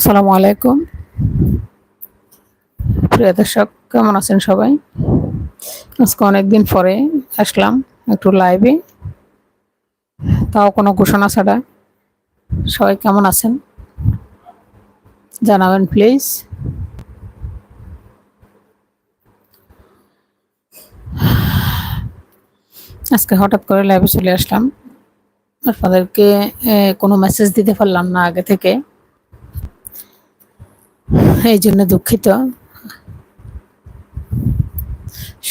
আসসালামু আলাইকুম। প্রিয় দর্শক, কেমন আছেন সবাই? আজকে অনেকদিন পরে আসলাম একটু লাইভে তাও কোনো ঘোষণা ছাড়া। সবাই কেমন আছেন? জানাবেন প্লিজ আজকে হঠাৎ করে লাইভে চলে আসলাম। আপনাদেরকে কোনো মেসেজ দিতে পারলাম না আগে থেকে। এই জন্য দুঃখিত।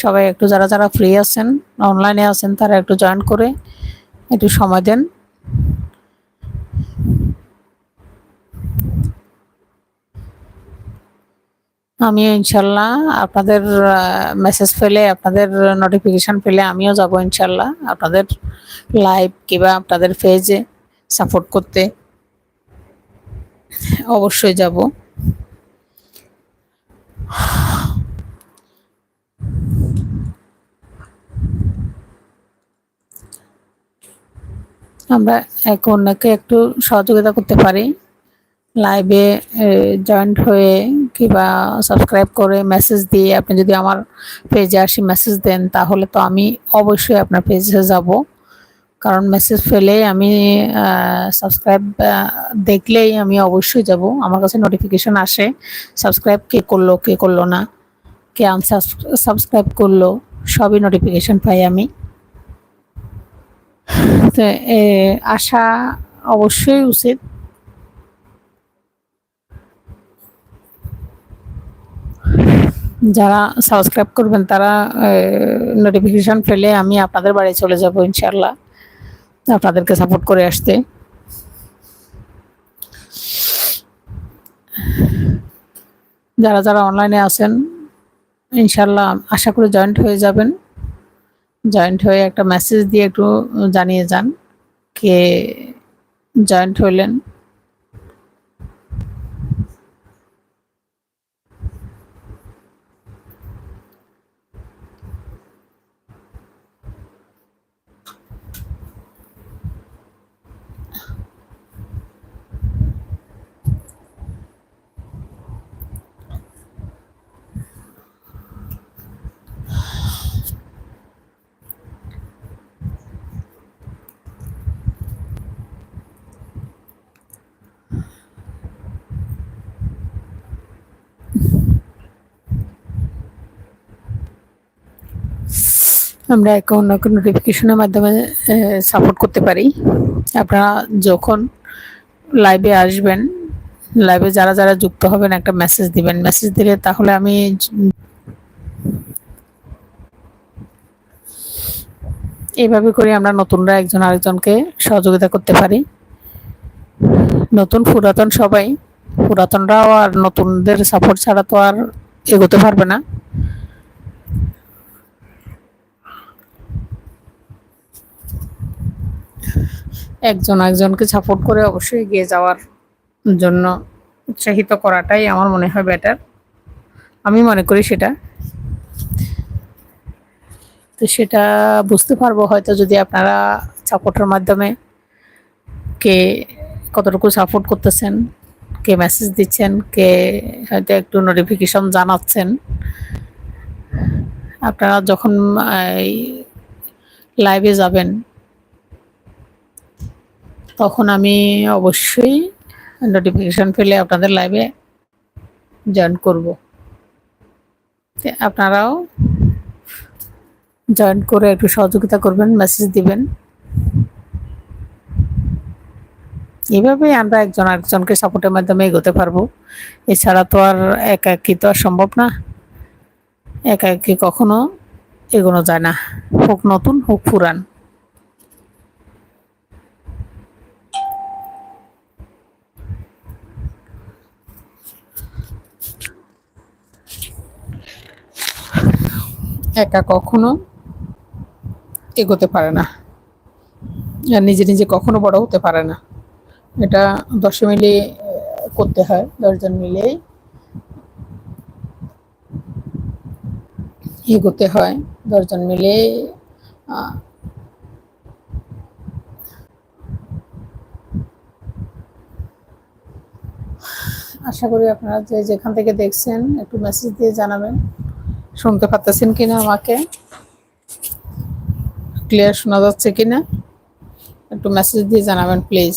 সবাই একটু যারা যারা ফ্রি আছেন অনলাইনে আছেন, তারা একটু জয়েন করে একটু সময় দেন। আমি ইনশাল্লাহ আপনাদের মেসেজ পেলে, আপনাদের নোটিফিকেশন পেলে আমিও যাব ইনশাল্লাহ আপনাদের লাইভ কিংবা আপনাদের পেজে সাপোর্ট করতে। অবশ্যই যাব। আমরা এক অন্যকে একটু সহযোগিতা করতে পারি। লাইভে জয়েন্ট হয়ে কিংবা সাবস্ক্রাইব করে মেসেজ দিয়ে আপনি যদি আমার পেজে আসি মেসেজ দেন, তাহলে তো আমি অবশ্যই আপনার পেজে যাব। কারণ মেসেজ পেলেই আমি সাবস্ক্রাইব দেখলেই আমি অবশ্যই যাব। আমার কাছে নোটিফিকেশন আসে সাবস্ক্রাইব কে করল কে করল না, কে আনসাবস্ক্রাইব করল, সবই নোটিফিকেশন পাই আমি। তো আসা অবশ্যই উচিত। যারা সাবস্ক্রাইব করবেন তারা নোটিফিকেশন পেলে আমি আপনাদের বাড়ি চলে যাব ইনশাল্লাহ আপনাদেরকে সাপোর্ট করে আসতে। যারা যারা অনলাইনে আছেন ইনশাল্লাহ আশা করে জয়েন্ট হয়ে যাবেন। জয়েন্ট হয়ে একটা মেসেজ দিয়ে একটু জানিয়ে যান, কে জয়েন্ট হইলেন। আমরা একে অন্যকে নোটিফিকেশনের মাধ্যমে সাপোর্ট করতে পারি। আপনারা যখন লাইভে আসবেন লাইভে যারা যারা যুক্ত হবেন, একটা মেসেজ দিবেন। মেসেজ দিলে তাহলে আমি এইভাবে করে আমরা নতুনরা একজন আরেকজনকে সহযোগিতা করতে পারি। নতুন পুরাতন সবাই, পুরাতনরাও আর নতুনদের সাপোর্ট ছাড়া তো আর এগোতে পারবে না। একজন একজনকে সাপোর্ট করে অবশ্যই এগিয়ে যাওয়ার জন্য উৎসাহিত করাটাই আমার মনে হয় বেটার আমি মনে করি সেটা। তো সেটা বুঝতে পারব হয়তো যদি আপনারা সাপোর্টের মাধ্যমে কে কতটুকু সাপোর্ট করতেছেন, কে মেসেজ দিচ্ছেন, কে হয়তো একটু নোটিফিকেশন জানাচ্ছেন। আপনারা যখন লাইভে যাবেন তখন আমি অবশ্যই নোটিফিকেশান পেলে আপনাদের লাইভে জয়েন করব। আপনারাও জয়েন করে একটু সহযোগিতা করবেন মেসেজ দিবেন। এইভাবে আমরা একজন আরেকজনকে সাপোর্টের মাধ্যমে এগোতে পারব। এছাড়া তো আর একাকি তো আর সম্ভব না। একাকি কখনো এগোনো যায় না। হোক নতুন, হোক পুরান। একা কখনো এগোতে পারে না। আর নিজে নিজে কখনো বড় হতে পারে না। এটা দশে মিলে করতে হয়। দশজন মিলেই এগোতে হয়। দশজন মিলে আশা করি আপনারা যে যেখান থেকে দেখছেন, একটু মেসেজ দিয়ে জানাবেন। শুনতে পারতেছেন কিনা আমাকে? ক্লিয়ার শোনা যাচ্ছে কিনা? একটু মেসেজ দিয়ে জানাবেন প্লিজ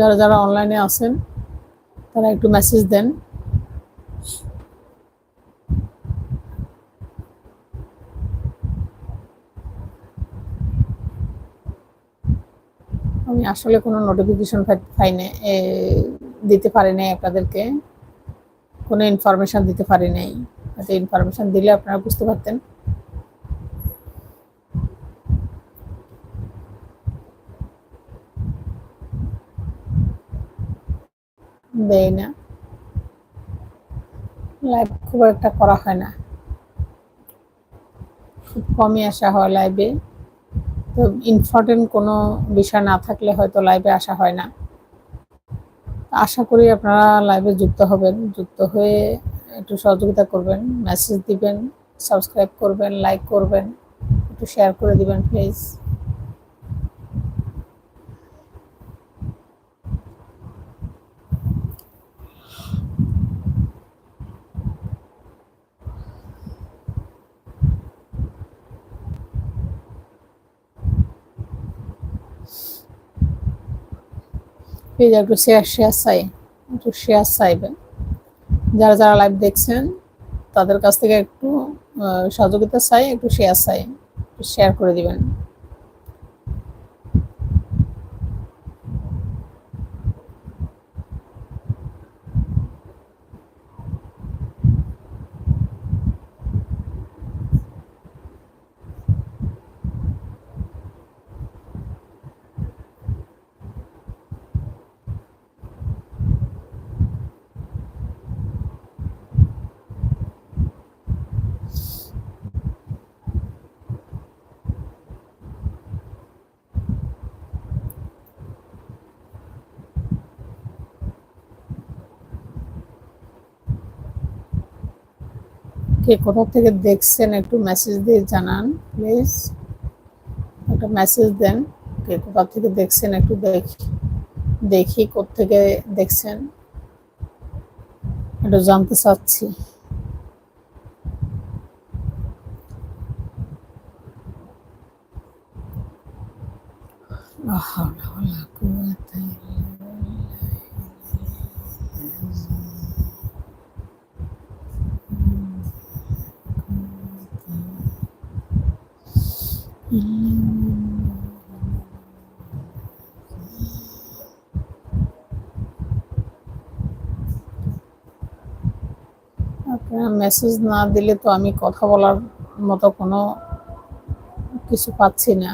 যারা যারা অনলাইনে আছেন, তারা একটু মেসেজ দেন। আমি আসলে কোনো নোটিফিকেশন পাই না দিতে পারি নাই আপনাদেরকে। কোনো ইনফরমেশন দিতে পারি নাই। ইনফরমেশন দিলে আপনারা বুঝতে পারতেন। দেয় না। লাইভ খুব একটা করা হয় না। খুব কমই আসা হয় লাইভে তো ইম্পর্টেন্ট কোনো বিষয় না থাকলে হয়তো লাইভে আসা হয় না। আশা করি আপনারা লাইভে যুক্ত হবেন। যুক্ত হয়ে একটু সহযোগিতা করবেন মেসেজ দিবেন সাবস্ক্রাইব করবেন লাইক করবেন, একটু শেয়ার করে দিবেন প্লিজ প্লিজ একটু শেয়ার শেয়ার চাই, একটু শেয়ার চাইবেন যারা যারা লাইভ দেখছেন, তাদের কাছ থেকে একটু সহযোগিতা চাই, একটু শেয়ার চাই শেয়ার করে দিবেন। কে কোথা থেকে দেখছেন একটু মেসেজ দিয়ে জানান প্লিজ একটা মেসেজ দেন, কে কোথা থেকে দেখছেন একটু দেখি দেখি থেকে দেখছেন। একটু জানতে চাচ্ছি। আহা আপনারা মেসেজ না দিলে তো আমি কথা বলার মতো কোনো কিছু পাচ্ছি না।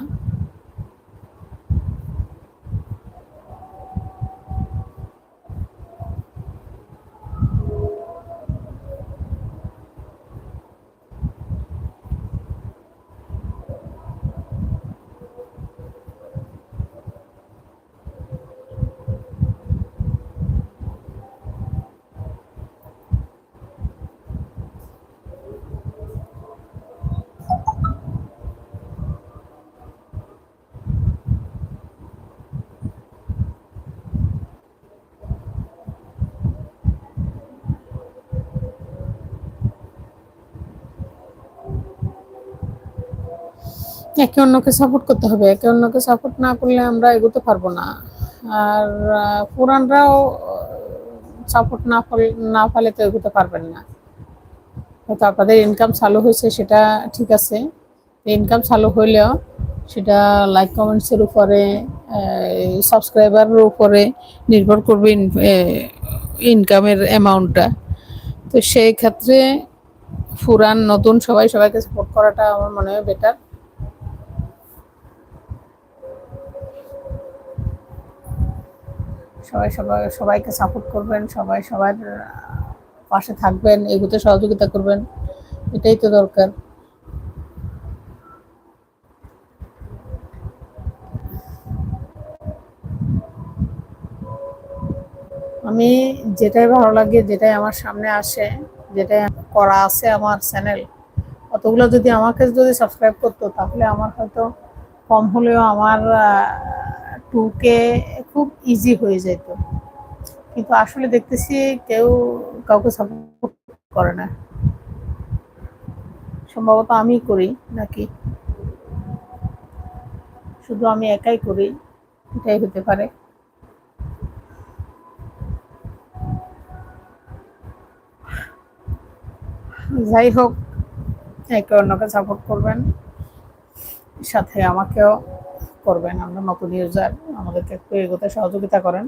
একে অন্যকে সাপোর্ট করতে হবে। একে অন্যকে সাপোর্ট না করলে আমরা এগোতে পারব না। আর পুরানরাও সাপোর্ট না না পালে তো এগোতে পারবেন না। হয়তো আপনাদের ইনকাম চালু হয়েছে, সেটা ঠিক আছে। ইনকাম চালু হইলেও সেটা লাইক কমেন্টসের উপরে সাবস্ক্রাইবারের উপরে নির্ভর করবে ইনকামের অ্যামাউন্টটা তো সেই ক্ষেত্রে পুরান নতুন সবাই সবাইকে সাপোর্ট করাটা আমার মনে হয় বেটার সবাই সবাই সবাইকে সাপোর্ট করবেন, সবাই সবার পাশে থাকবেন, এগুতে সহযোগিতা করবেন, এটাই তো দরকার। আমি যেটাই ভালো লাগে, যেটাই আমার সামনে আসে, যেটাই করা আছে আমার চ্যানেল অতগুলো যদি আমাকে যদি সাবস্ক্রাইব করতো, তাহলে আমার হয়তো কম হলেও আমার টু কে খুব ইজি হয়ে যেত। কিন্তু আসলে দেখতেছি কেউ কাউকে সাপোর্ট করে না। সম্ভবত আমি করি নাকি? শুধু আমি একাই করি, এটাই হতে পারে। যাই হোক, একে অন্যকে সাপোর্ট করবেন, সাথে আমাকেও। করবেন। আমরা নতুন ইউজার আমাদেরকে একটু এগোতে সহযোগিতা করেন।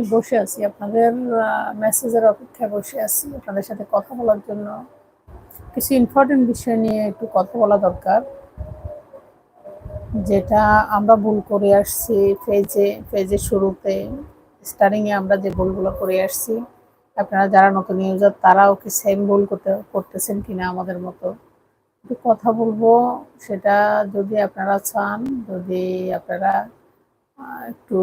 আমি বসে আছি, আপনাদের মেসেজের অপেক্ষায় বসে আছি, আপনাদের সাথে কথা বলার জন্য। কিছু ইম্পর্টেন্ট বিষয় নিয়ে একটু কথা বলা দরকার, যেটা আমরা ভুল করে আসছি ফেজে ফেজের শুরুতে স্টার্টিংয়ে আমরা যে ভুলগুলো করে আসছি, আপনারা যারা নতুন ইউজার তারাও কি সেম ভুল করতে, করতেছেন কিনা আমাদের মতো? একটু কথা বলব, সেটা যদি আপনারা চান, যদি আপনারা একটু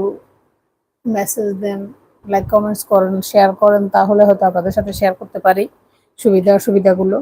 মেসেজ দেন লাইক কমেন্টস করেন শেয়ার করেন, তাহলে হয়তো আপনাদের সাথে শেয়ার করতে পারি সুবিধা, অসুবিধাগুলো।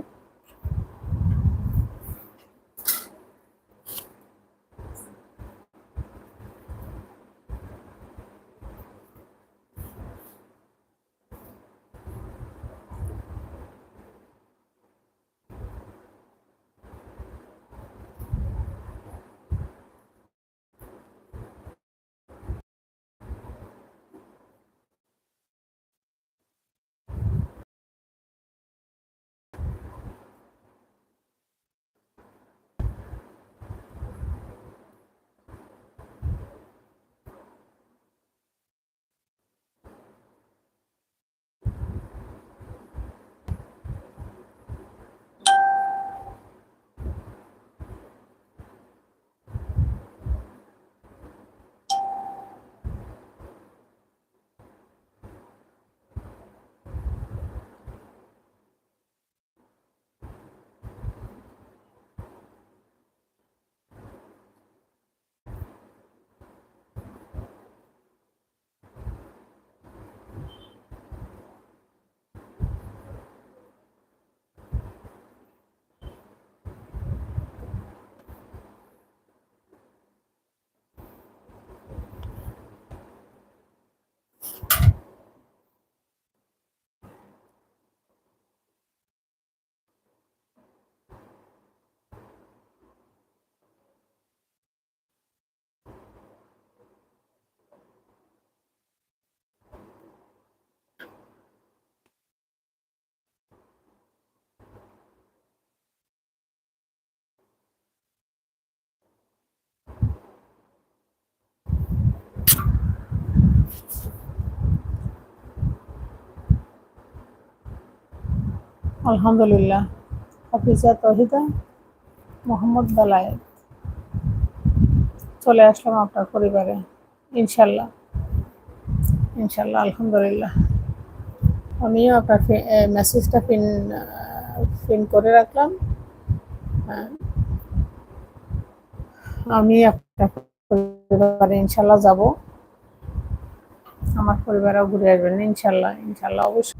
আলহামদুলিল্লাহ। হাফিজা তহিদা মোহাম্মদ বেলায়েত। চলে আসলাম আপনার পরিবারে। ইনশাল্লাহ। ইনশাল্লাহ, আলহামদুলিল্লাহ। আমিও আপনার মেসেজটা পিন পিন করে রাখলাম। হ্যাঁ। আমি আপনার ইনশাল্লাহ যাব। আমার পরিবারও ঘুরে আসবেন। ইনশাল্লাহ ইনশাল্লাহ, অবশ্যই।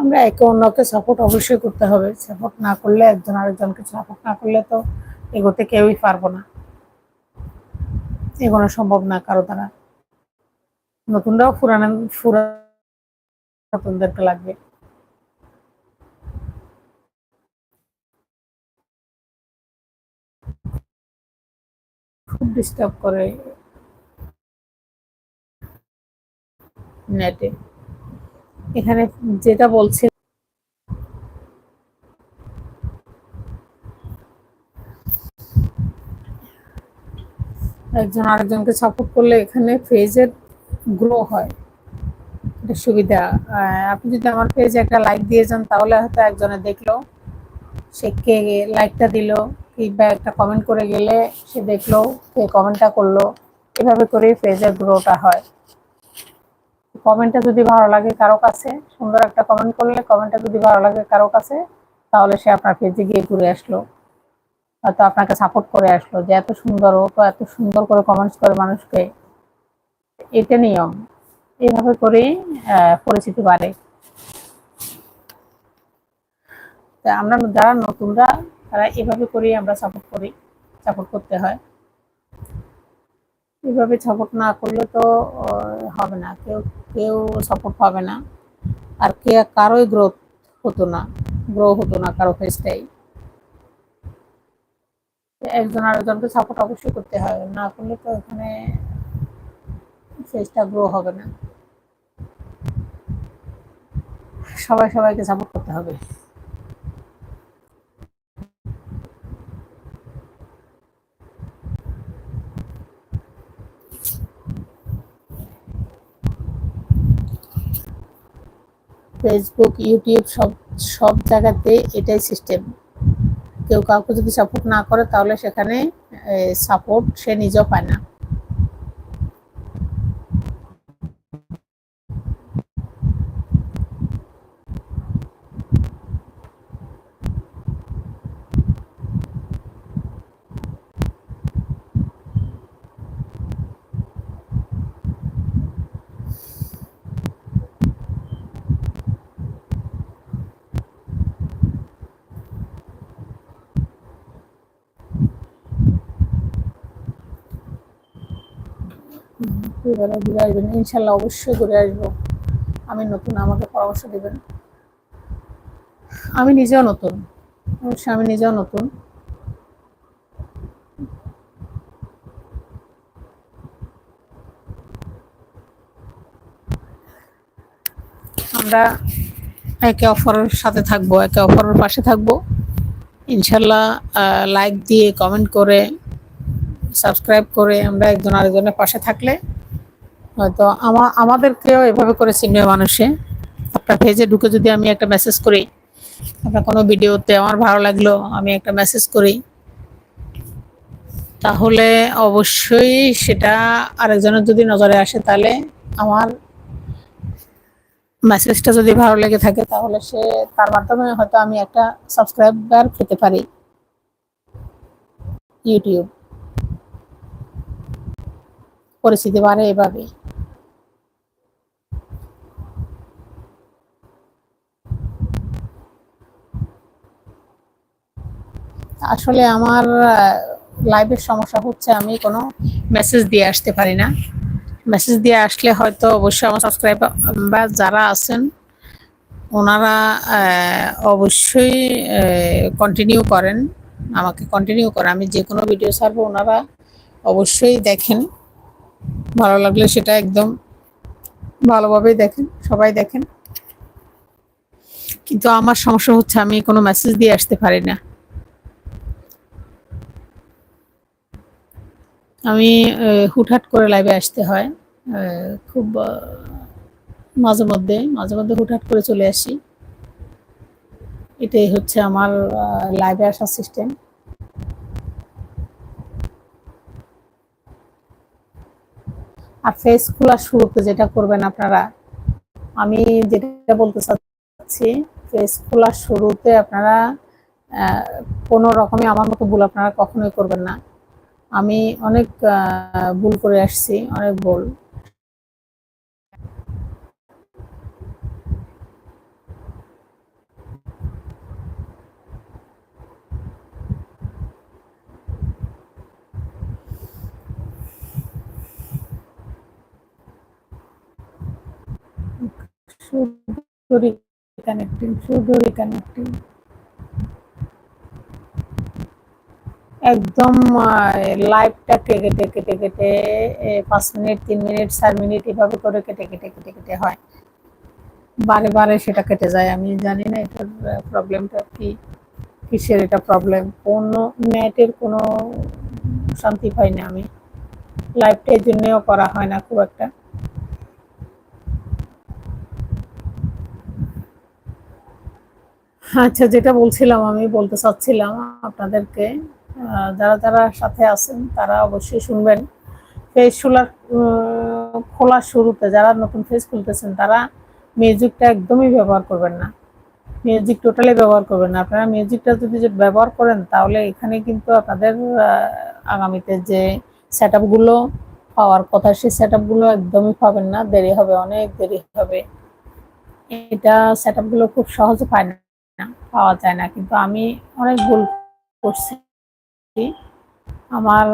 আমরা একে অন্যকে সাপোর্ট অবশ্যই করতে হবে। সাপোর্ট না করলে একজন আরেকজনকে সাপোর্ট না করলে তো এগোতে কেউই পারব না। এগোনো সম্ভব না কারও দ্বারা। নতুনরাও ফুরানো ফুরানদেরকে লাগবে। খুব ডিস্টার্ব করে। নেটে এখানে যেটা বলছে একজন আরেকজনকে সাপোর্ট করলে এখানে পেজের গ্রো হয়। এটা সুবিধা। আপনি যদি আমার পেজে একটা লাইক দিয়ে যান, তাহলে হয়তো একজনে দেখল। সে কে লাইকটা দিল, কিংবা একটা কমেন্ট করে গেলে সে দেখল, কে কমেন্টটা করল। এভাবে করেই পেজের গ্রোটা হয়। কমেন্টটা যদি ভালো লাগে কারও কাছে, সুন্দর একটা কমেন্ট করলে কমেন্টটা যদি ভালো লাগে কারও কাছে, তাহলে সে আপনার পেজে গিয়ে ঘুরে আসলো। হয়তো আপনাকে সাপোর্ট করে আসলো যে এত সুন্দর ও তো এত সুন্দর করে কমেন্টস করে মানুষকে। এটা নিয়ম। এইভাবে করেই পরিচিতি বাড়ে। তা আমরা যারা নতুনরা, তারা এভাবে করেই আমরা সাপোর্ট করি সাপোর্ট করতে হয়। এভাবে সাপোর্ট না করলে তো হবে না। কেউ কেউ সাপোর্ট পাবে না। আর কে, কারোই গ্রোথ হতো না। গ্রো হতো না কারও ফেসটাই একজন আরেকজনকে সাপোর্ট অবশ্যই করতে হয়। না করলে তো এখানে ফেসটা গ্রো হবে না। সবাই সবাইকে সাপোর্ট করতে হবে। ফেসবুক ইউটিউব সব সব জায়গাতে এটাই সিস্টেম কেউ কাউকে যদি সাপোর্ট না করে, তাহলে সেখানে সাপোর্ট সে নিজেও পায় না। এবারে ঘুরে আসবেন। ইনশাল্লাহ অবশ্যই ঘুরে আসব। আমি নতুন, আমাকে পরামর্শ দেবেন। আমি নিজেও নতুন। অবশ্যই আমি নিজেও নতুন। আমরা একে অপরের সাথে থাকব, একে অপরের পাশে থাকব। ইনশাল্লাহ লাইক দিয়ে কমেন্ট করে সাবস্ক্রাইব করে আমরা একজন আরেকজনের পাশে থাকলে হয়তো আমার আমাদেরকেও এভাবে করে চিনবে মানুষে। আপনার পেজে ঢুকে যদি আমি একটা মেসেজ করি, আপনার কোনো ভিডিওতে আমার ভালো লাগল, আমি একটা মেসেজ করি, তাহলে অবশ্যই সেটা আরেকজনের যদি নজরে আসে, তাহলে আমার মেসেজটা যদি ভালো লেগে থাকে, তাহলে সে তার মাধ্যমে হয়তো আমি একটা সাবস্ক্রাইবার পেতে পারি। ইউটিউব পরিস্থিতি বাড়ে এভাবে। আসলে আমার লাইভের সমস্যা হচ্ছে আমি কোনো মেসেজ দিয়ে আসতে পারি না। মেসেজ দিয়ে আসলে হয়তো অবশ্যই আমার সাবস্ক্রাইবার বা যারা আছেন, ওনারা অবশ্যই কন্টিনিউ করেন, আমাকে কন্টিনিউ করেন। আমি যে কোনো ভিডিও ছাড়বো, ওনারা অবশ্যই দেখেন। ভালো লাগলে সেটা একদম ভালোভাবেই দেখেন, সবাই দেখেন। কিন্তু আমার সমস্যা হচ্ছে আমি কোনো মেসেজ দিয়ে আসতে পারি না। আমি হুটহাট করে লাইভে আসতে হয় খুব মাঝে মধ্যে মাঝে মধ্যে হুটহাট করে চলে আসি। এটাই হচ্ছে আমার লাইভে আসার সিস্টেম আর ফেস খোলার শুরুতে যেটা করবেন আপনারা, আমি যেটা বলতে চাচ্ছি ফেস খোলার শুরুতে আপনারা কোনো রকমে আমার মতো ভুল আপনারা কখনোই করবেন না। আমি অনেক ভুল করে আসছি, অনেক ভুল। শুধু কানেক্টিং শুধু কানেক্টিং একদম লাইভটা কেটে কেটে কেটে পাঁচ মিনিট, তিন মিনিট, চার মিনিট এভাবে করে কেটে কেটে কেটে কেটে হয়। বারে বারে সেটা কেটে যায়, আমি জানি না এটার প্রবলেমটা কি, কিসের এটা প্রবলেম কোনো নেটের কোনো শান্তি পাই না আমি। লাইভটা এই জন্যও করা হয় না খুব একটা। আচ্ছা যেটা বলছিলাম, আমি বলতে চাচ্ছিলাম আপনাদেরকে যারা যারা সাথে আছেন, তারা অবশ্যই শুনবেন। ফেস খোলার খোলার শুরুতে, যারা নতুন ফেস খুলতেছেন, তারা মিউজিকটা একদমই ব্যবহার করবেন না। মিউজিক টোটালি ব্যবহার করবেন না। আপনারা মিউজিকটা যদি ব্যবহার করেন, তাহলে এখানে কিন্তু আপনাদের আগামীতে যে সেট আপগুলো পাওয়ার কথা, সেই সেট আপগুলো একদমই পাবেন না। দেরি হবে, অনেক দেরি হবে। এটা সেট আপগুলো খুব সহজে পায় না। পাওয়া যায় না। কিন্তু আমি অনেক ভুল করছি। আমার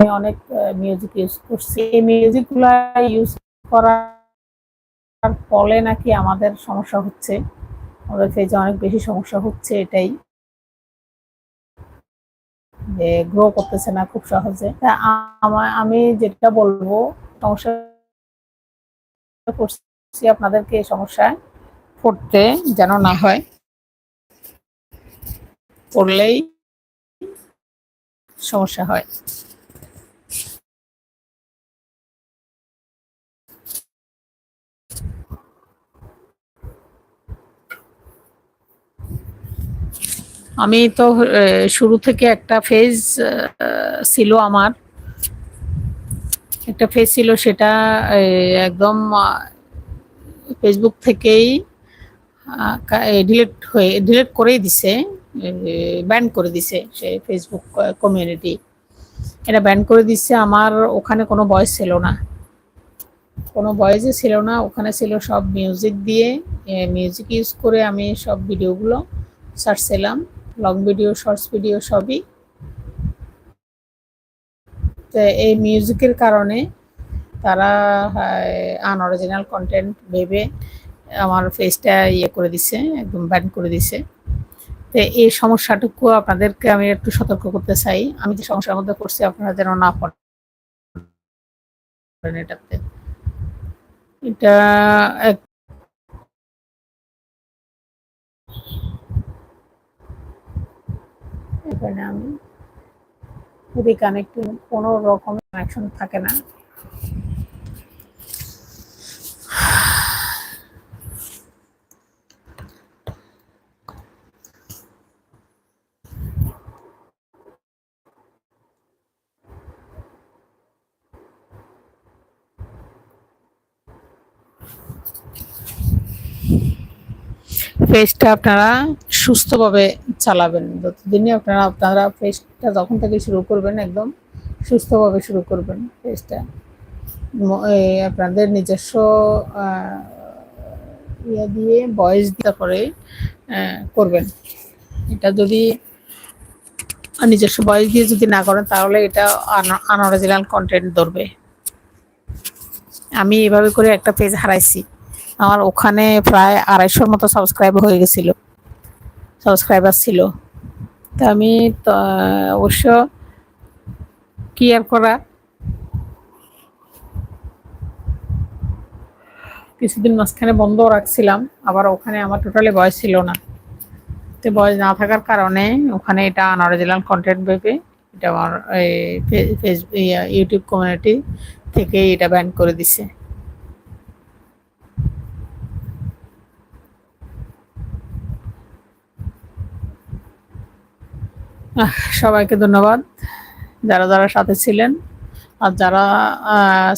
অনেক মিউজিক ইউজ করছি। এই মিউজিকগুলো ইউজ করার ফলে নাকি আমাদের সমস্যা হচ্ছে। আমাদের ফেজে অনেক বেশি সমস্যা হচ্ছে এটাই। যে গ্রো করতেছে না খুব সহজে। আমি যেটা বলব, সমস্যা করছি আপনাদেরকে এই সমস্যায় পড়তে যেন না হয়। পড়লেই সমস্যা হয়। আমি তো শুরু থেকে একটা ফেজ ছিল আমার। একটা ফেজ ছিল সেটা একদম ফেসবুক থেকেই ডিলিট হয়ে ডিলিট করেই দিছে ব্যান করে দিছে সে ফেসবুক কমিউনিটি এটা ব্যান করে দিচ্ছে আমার ওখানে কোনো বয়স ছিল না। কোনো বয়েসই ছিল না, ওখানে ছিল সব মিউজিক দিয়ে মিউজিক ইউজ করে আমি সব ভিডিওগুলো সার্চছিলাম লং ভিডিও শর্টস ভিডিও সবই। তো এই মিউজিকের কারণে তারা আনঅরিজিনাল কন্টেন্ট ভেবে আমার ফেসটা ইয়ে করে দিছে, একদম ব্যান করে দিছে। তো এই সমস্যাটুকু আপনাদেরকে আমি একটু সতর্ক করতে চাই। আমি যে সমস্যার মধ্যে করছি আপনারা যেন না পড়েন। এটাতে। এটা এক এখানে আমি কোনো রকম কানেকশন থাকে না ফেসটা আপনারা সুস্থভাবে চালাবেন। যতদিনই আপনারা আপনারা ফেসটা যখন থেকে শুরু করবেন, একদম সুস্থভাবে শুরু করবেন ফেসটা আপনাদের নিজস্ব ইয়ে দিয়ে বয়স করে করবেন। এটা যদি নিজস্ব বয়স দিয়ে যদি না করেন, তাহলে এটা আনঅরিজিনাল কন্টেন্ট ধরবে। আমি এভাবে করে একটা পেজ হারাইছি। আমার ওখানে প্রায় আড়াইশোর মতো সাবস্ক্রাইব হয়ে গেছিল। সাবস্ক্রাইবার ছিল। তা আমি অবশ্য কি আর করা? কিছুদিন মাঝখানে বন্ধ রাখছিলাম, আবার ওখানে আমার টোটালি বয়স ছিল না। তো বয়স না থাকার কারণে ওখানে এটা আনঅরিজিনাল কন্টেন্ট ভেবে এটা আমার ফেসবুক ইউটিউব কমিউনিটি থেকে এটা ব্যান করে দিছে। সবাইকে ধন্যবাদ, যারা যারা সাথে ছিলেন, আর যারা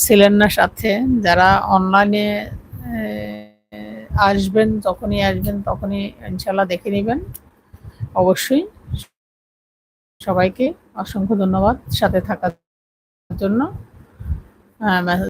ছিলেন না সাথে, যারা অনলাইনে আসবেন যখনই আসবেন তখনই ইনশাল্লাহ দেখে নেবেন। অবশ্যই সবাইকে অসংখ্য ধন্যবাদ সাথে থাকার জন্য।